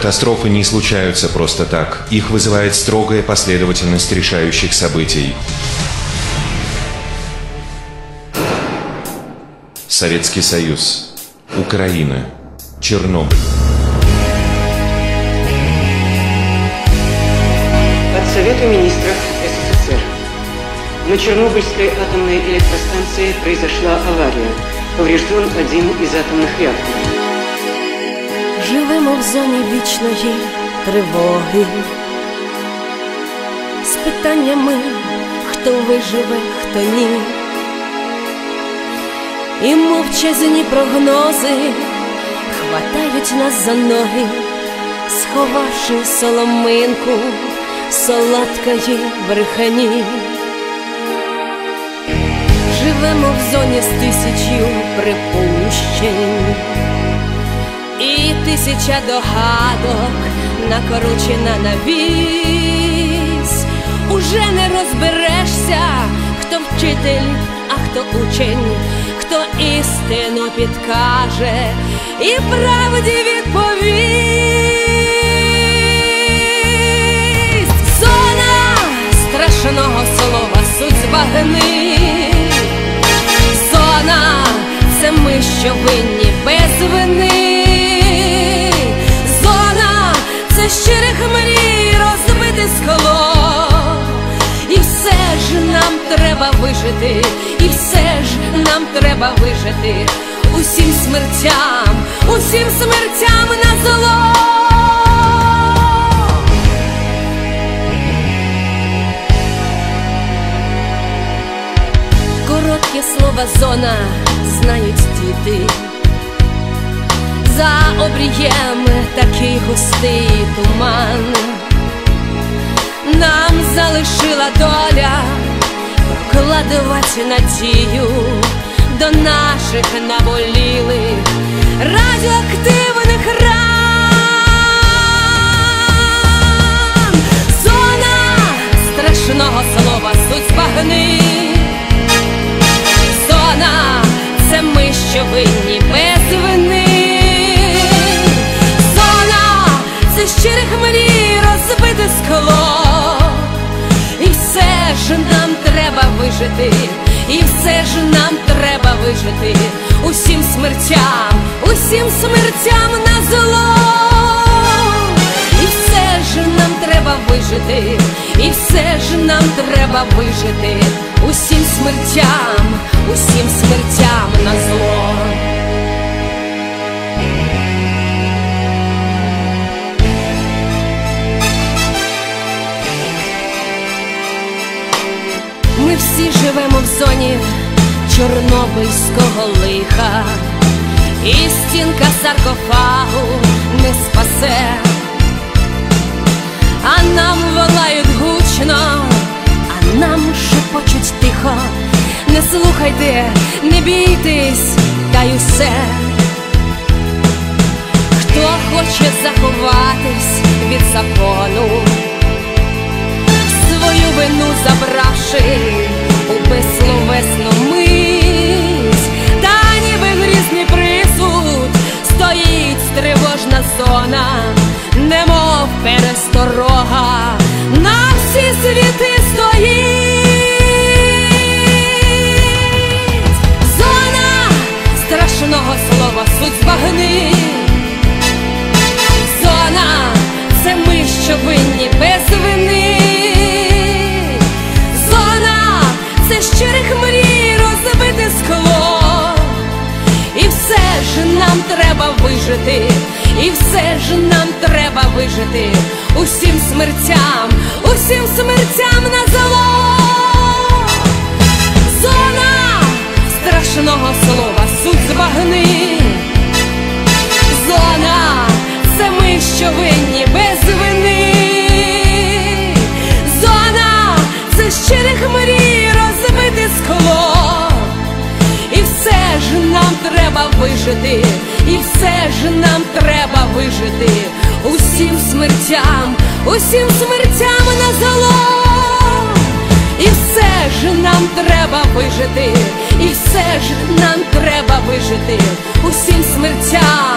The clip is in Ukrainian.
Катастрофы не случаются просто так. Их вызывает строгая последовательность решающих событий. Советский Союз. Украина. Чернобыль. От Совета министров СССР. На Чернобыльской атомной электростанции произошла авария. Поврежден один из атомных реакторов. Живемо в зоні вічної тривоги з питаннями, хто виживе, хто ні. І мовчазні прогнози хватають нас за ноги, сховавши соломинку солодкої брехані. Живемо в зоні з тисячю припущень. І тисяча догадок накорочена на вісь. Уже не розберешся, хто вчитель, а хто учень, хто істину підкаже і правді відповість. Зона страшного слова суть збагни. Зона це ми, що винні без вини. Вижити, і все ж нам треба вижити. Усім смертям, усім смертям на зло. Коротке слово зона знають діти. За обрієм такий густий туман. Нам залишила доля прокладувати надію до наших наболілих радіоактивних ран. Зона страшного слова суть спагни Зона це ми, що винні ж нам треба вижити, і все ж нам треба вижити. Усім смертям, усім смертям на зло. І все ж нам треба вижити, і все ж нам треба вижити. Усім смертям, усім смертям Ми всі живемо в зоні чорнобильського лиха, і стінка саркофагу не спасе, а нам волають гучно, а нам шепочуть тихо. Не слухайте, не бійтесь, та й усе. Хто хоче заховатись від закону, свою вину забравши пересторога, на всі світи стоїть. Зона страшного слова суть збагни. Зона це ми, що винні без вини. Зона це щирих мрій розбите скло. І все ж нам треба вижити, і все ж нам треба вижити усім смертям, усім смертям на зло. Зона страшного слова суть збагни. Зона це ми, що винні без вини. Зона це щирих мрій розбите скло. І все ж нам треба вижити, і все ж нам треба вижити усім смертям, усім смертям на зло. І все ж нам треба вижити, і все ж нам треба вижити усім смертям.